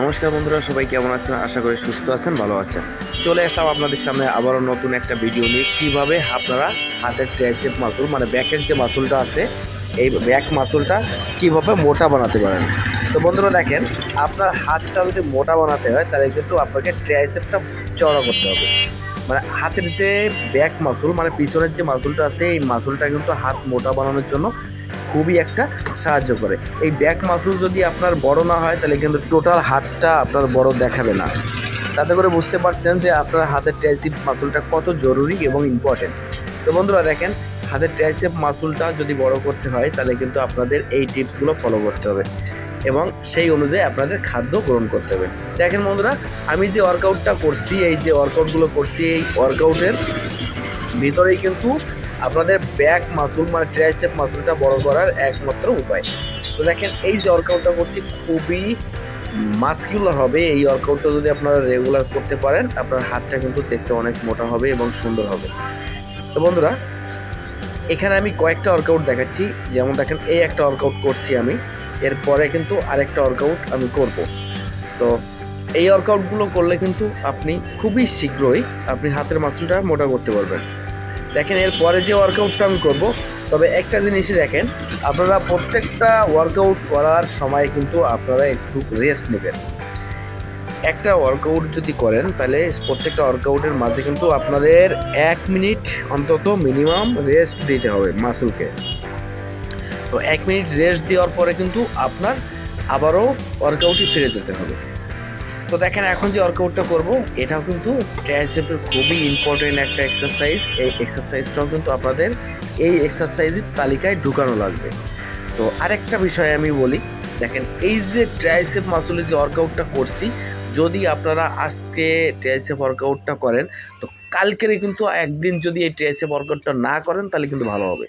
নমস্কার বন্ধুরা, সবাই কেমন আছেন? আশা করি সুস্থ আছেন, ভালো আছেন। চলে আসলাম আপনাদের সামনে আবারও নতুন একটা ভিডিও নিয়ে। কীভাবে আপনারা হাতের ট্রাইসেপ মাসুল মানে ব্যাকের যে মাসুলটা আছে, এই ব্যাক মাসুলটা কীভাবে মোটা বানাতে পারেন? তো বন্ধুরা দেখেন, আপনার হাতটা যদি মোটা বানাতে হয়, তাহলে কিন্তু আপনাকে ট্রাইসেপটা চড়া করতে হবে। মানে হাতের যে ব্যাক মাসুল মানে পিছনের যে মাসুলটা আছে, এই মাসুলটা কিন্তু হাত মোটা বানানোর জন্য খুবই একটা সাহায্য করে। এই ব্যাক মাসুল যদি আপনার বড় না হয়, তাহলে কিন্তু টোটাল হাতটা আপনার বড় দেখাবে না। তাতে করে বুঝতে পারছেন যে আপনার হাতের ট্রাইসিপ মাসুলটা কত জরুরি এবং ইম্পর্টেন্ট তো বন্ধুরা দেখেন, হাতের ট্রাইসেপ মাসুলটা যদি বড় করতে হয়, তাহলে কিন্তু আপনাদের এই টিপসগুলো ফলো করতে হবে এবং সেই অনুযায়ী আপনাদের খাদ্য গ্রহণ করতে হবে। দেখেন বন্ধুরা, আমি যে ওয়ার্কআউটটা করছি, এই যে ওয়ার্কআউটগুলো করছি, এই ওয়ার্কআউটের ভিতরেই কিন্তু আপনাদের ব্যাক মাসুল মানে ট্রাইসেপ মাসুলটা বড় করার একমাত্র উপায়। তো দেখেন, এই যে ওয়ার্কআউটটা করছি, খুবই মাস্কিউলার হবে। এই ওয়ার্কআউটটা যদি আপনারা রেগুলার করতে পারেন, আপনার হাতটা কিন্তু দেখতে অনেক মোটা হবে এবং সুন্দর হবে। তো বন্ধুরা, এখানে আমি কয়েকটা ওয়ার্কআউট দেখাচ্ছি। যেমন দেখেন, এই একটা ওয়ার্কআউট করছি আমি। এরপরে কিন্তু আরেকটা ওয়ার্কআউট আমি করব। তো এই ওয়ার্কআউটগুলো করলে কিন্তু আপনি খুবই শীঘ্রই আপনি হাতের মাসুলটা মোটা করতে পারবেন। দেখেন এরপরে যে ওয়ার্কআউটটা আমি করব, তবে একটা জিনিসই দেখেন, আপনারা প্রত্যেকটা ওয়ার্কআউট করার সময় কিন্তু আপনারা একটু রেস্ট নেবেন। একটা ওয়ার্কআউট যদি করেন, তাহলে প্রত্যেকটা ওয়ার্কআউটের মাঝে কিন্তু আপনাদের এক মিনিট অন্তত মিনিমাম রেস্ট দিতে হবে মাসুলকে তো এক মিনিট রেস্ট দেওয়ার পরে কিন্তু আপনার আবারও ওয়ার্কআউটে ফিরে যেতে হবে। তো দেখেন এখন যে ওয়ার্কআউটটা করব, এটাও কিন্তু ট্রাইসেপের খুবই ইম্পর্টেন্ট একটা এক্সারসাইজ এই এক্সারসাইজটাও কিন্তু আপনাদের এই এক্সারসাইজের তালিকায় ঢুকানো লাগবে। তো আরেকটা বিষয় আমি বলি, দেখেন এই যে ট্রাইসেপ মাসুলের যে ওয়ার্কআউটটা করছি, যদি আপনারা আজকে ট্রাইসেপ ওয়ার্কআউটটা করেন, তো কালকেরই কিন্তু একদিন যদি এই ট্রাইসেপ ওয়ার্কআউটটা না করেন, তাহলে কিন্তু ভালো হবে।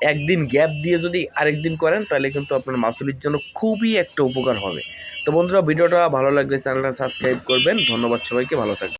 একদিন গ্যাপ দিয়ে যদি আরেকদিন করেন, তাহলে কিন্তু আপনার মাসুলের জন্য খুবই একটা উপকার হবে। তো বন্ধুরা, ভিডিওটা ভালো লাগলে চ্যানেলটা সাবস্ক্রাইব করবেন। ধন্যবাদ সবাইকে, ভালো থাকবেন।